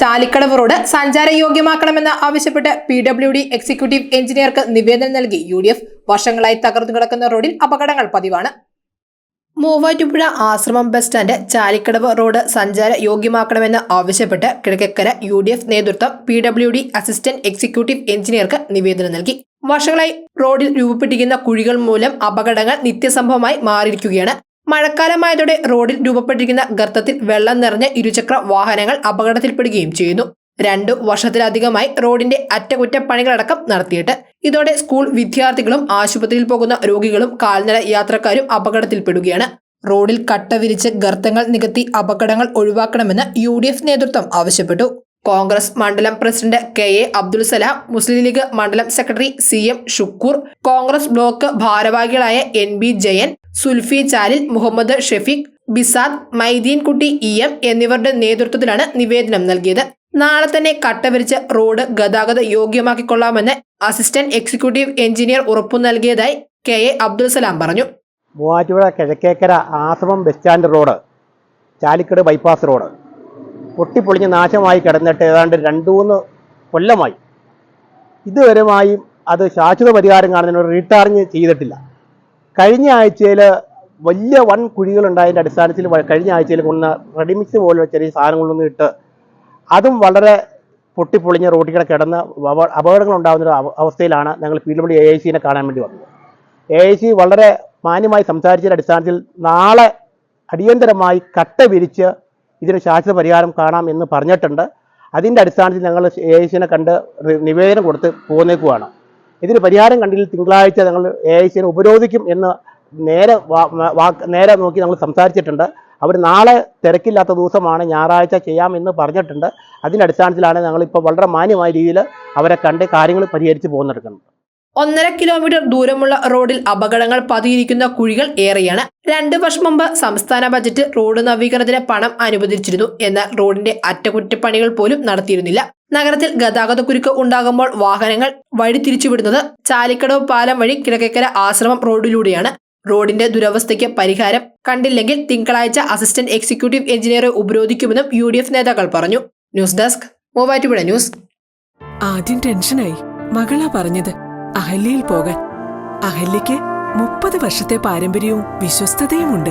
Chalikkadavu road സഞ്ചാരയോഗ്യമാക്കണമെന്ന് ആവശ്യപ്പെട്ട് P W D executive എഞ്ചിനീയർക്ക് നിവേദനം നൽകി യു ഡി എഫ്. വർഷങ്ങളായി തകർന്നു കിടക്കുന്ന റോഡിൽ അപകടങ്ങൾ പതിവാണ്. മൂവാറ്റുപുഴ ആശ്രമം ബസ് സ്റ്റാൻഡ് ചാലിക്കടവ് റോഡ് സഞ്ചാര യോഗ്യമാക്കണമെന്ന് ആവശ്യപ്പെട്ട് കിഴക്കക്കര യു ഡി എഫ് നേതൃത്വം P W D assistant executive എഞ്ചിനീയർക്ക് നിവേദനം നൽകി. വർഷങ്ങളായി റോഡിൽ രൂപപ്പെട്ടിരിക്കുന്ന കുഴികൾ മൂലം അപകടങ്ങൾ നിത്യസംഭവമായി മാറിയിരിക്കുകയാണ്. മഴക്കാലമായതോടെ റോഡിൽ രൂപപ്പെട്ടിരിക്കുന്ന ഗർത്തത്തിൽ വെള്ളം നിറഞ്ഞ ഇരുചക്ര വാഹനങ്ങൾ അപകടത്തിൽപ്പെടുകയും ചെയ്യുന്നു. രണ്ടു വർഷത്തിലധികമായി റോഡിന്റെ അറ്റകുറ്റപ്പണികളടക്കം നടത്തിയിട്ട് ഇതോടെ സ്കൂൾ വിദ്യാർത്ഥികളും ആശുപത്രിയിൽ പോകുന്ന രോഗികളും കാൽനട യാത്രക്കാരും അപകടത്തിൽപ്പെടുകയാണ്. റോഡിൽ കട്ട വിരിച്ച് ഗർത്തങ്ങൾ നികത്തി അപകടങ്ങൾ ഒഴിവാക്കണമെന്ന് യു നേതൃത്വം ആവശ്യപ്പെട്ടു. കോൺഗ്രസ് മണ്ഡലം president K A Abdul Salam Muslim League മണ്ഡലം secretary C M Shukoor Congress block ഭാരവാഹികളായ N B Jayan Sulfi Chalil Muhammad Shefeeq Bisad Maideenkutty E M എന്നിവരുടെ നേതൃത്വത്തിലാണ് നിവേദനം നൽകിയത്. നാളെ തന്നെ കട്ടവരിച്ച് റോഡ് ഗതാഗത യോഗ്യമാക്കിക്കൊള്ളാമെന്ന് അസിസ്റ്റന്റ് എക്സിക്യൂട്ടീവ് എഞ്ചിനീയർ ഉറപ്പു നൽകിയതായി കെ എ അബ്ദുൽ സലാം പറഞ്ഞു. മൂവാറ്റുപുഴ കിഴക്കേക്കര ആശ്രമം bus stand road Chalikkad bypass road. പൊട്ടിപ്പൊളിഞ്ഞ് നാശമായി കിടന്നിട്ട് ഏതാണ്ട് രണ്ടു മൂന്ന് കൊല്ലമായി. ഇതുവരെയും അത് ശാശ്വത പരിഹാരം കാണുന്നതിന് റീടാറിങ് ചെയ്തിട്ടില്ല. കഴിഞ്ഞ ആഴ്ചയിൽ വലിയ വൺ കുഴികളുണ്ടായതിന്റെ അടിസ്ഥാനത്തിൽ കഴിഞ്ഞ ആഴ്ചയിൽ കൊണ്ടുവന്ന റെഡിമിക്സ് പോലുള്ള ചെറിയ സാധനങ്ങളൊന്നും ഇട്ട് അതും വളരെ പൊട്ടിപ്പൊളിഞ്ഞ റോട്ടിൽ കൂടെ കിടന്ന് അപകടങ്ങൾ ഉണ്ടാകുന്ന അവസ്ഥയിലാണ് ഞങ്ങൾ പി ഡബ്ല്യു എ ഐ സിനെ കാണാൻ വേണ്ടി വന്നത്. എ ഐ സി വളരെ മാന്യമായി സംസാരിച്ചതിന്റെ അടിസ്ഥാനത്തിൽ നാളെ അടിയന്തരമായി കട്ട വിരിച്ച് ഇതിന് ശാശ്വത പരിഹാരം കാണാം എന്ന് പറഞ്ഞിട്ടുണ്ട്. അതിന്റെ അടിസ്ഥാനത്തിൽ ഞങ്ങൾ എ ഐ സിനെ കണ്ട് നിവേദനം കൊടുത്ത് പോന്നേക്കുവാണ്. ഇതിന് പരിഹാരം കണ്ടില്ല. തിങ്കളാഴ്ച ഞങ്ങൾ എ ഐ സിനെ ഉപരോധിക്കും എന്ന് നേരെ നേരെ നോക്കി നമ്മൾ സംസാരിച്ചിട്ടുണ്ട്. അവർ നാളെ തിരക്കില്ലാത്ത ദിവസമാണ് ഞായറാഴ്ച ചെയ്യാമെന്ന് പറഞ്ഞിട്ടുണ്ട്. അതിന്റെ അടിസ്ഥാനത്തിലാണ് ഞങ്ങളിപ്പോൾ വളരെ മാന്യമായ രീതിയിൽ അവരെ കണ്ട് കാര്യങ്ങൾ പരിഹരിച്ച് പോകുന്നെടുക്കുന്നത് ഒന്നര കിലോമീറ്റർ ദൂരമുള്ള റോഡിൽ അപകടങ്ങൾ പതിയിരിക്കുന്ന കുഴികൾ ഏറെയാണ്. രണ്ട് വർഷം മുമ്പ് സംസ്ഥാന ബജറ്റ് റോഡ് നവീകരണത്തിന് പണം അനുവദിച്ചിരുന്നു. എന്നാൽ റോഡിന്റെ അറ്റകുറ്റപ്പണികൾ പോലും നടത്തിയിരുന്നില്ല. നഗരത്തിൽ ഗതാഗതക്കുരുക്ക് ഉണ്ടാകുമ്പോൾ വാഹനങ്ങൾ വഴി തിരിച്ചുവിടുന്നത് ചാലിക്കടവ് പാലം വഴി കിഴക്കേക്കര ആശ്രമം റോഡിലൂടെയാണ്. റോഡിന്റെ ദുരവസ്ഥയ്ക്ക് പരിഹാരം കണ്ടില്ലെങ്കിൽ തിങ്കളാഴ്ച അസിസ്റ്റന്റ് എക്സിക്യൂട്ടീവ് എഞ്ചിനീയറെ ഉപരോധിക്കുമെന്നും യു നേതാക്കൾ പറഞ്ഞു. News desk Muvattupuzha news. ആദ്യം ടെൻഷനായി മകളാ പറഞ്ഞത് അഹല്യയിൽ പോകാൻ. അഹല്യയ്ക്ക് മുപ്പത് വർഷത്തെ പാരമ്പര്യവും വിശ്വസ്തതയുമുണ്ട്.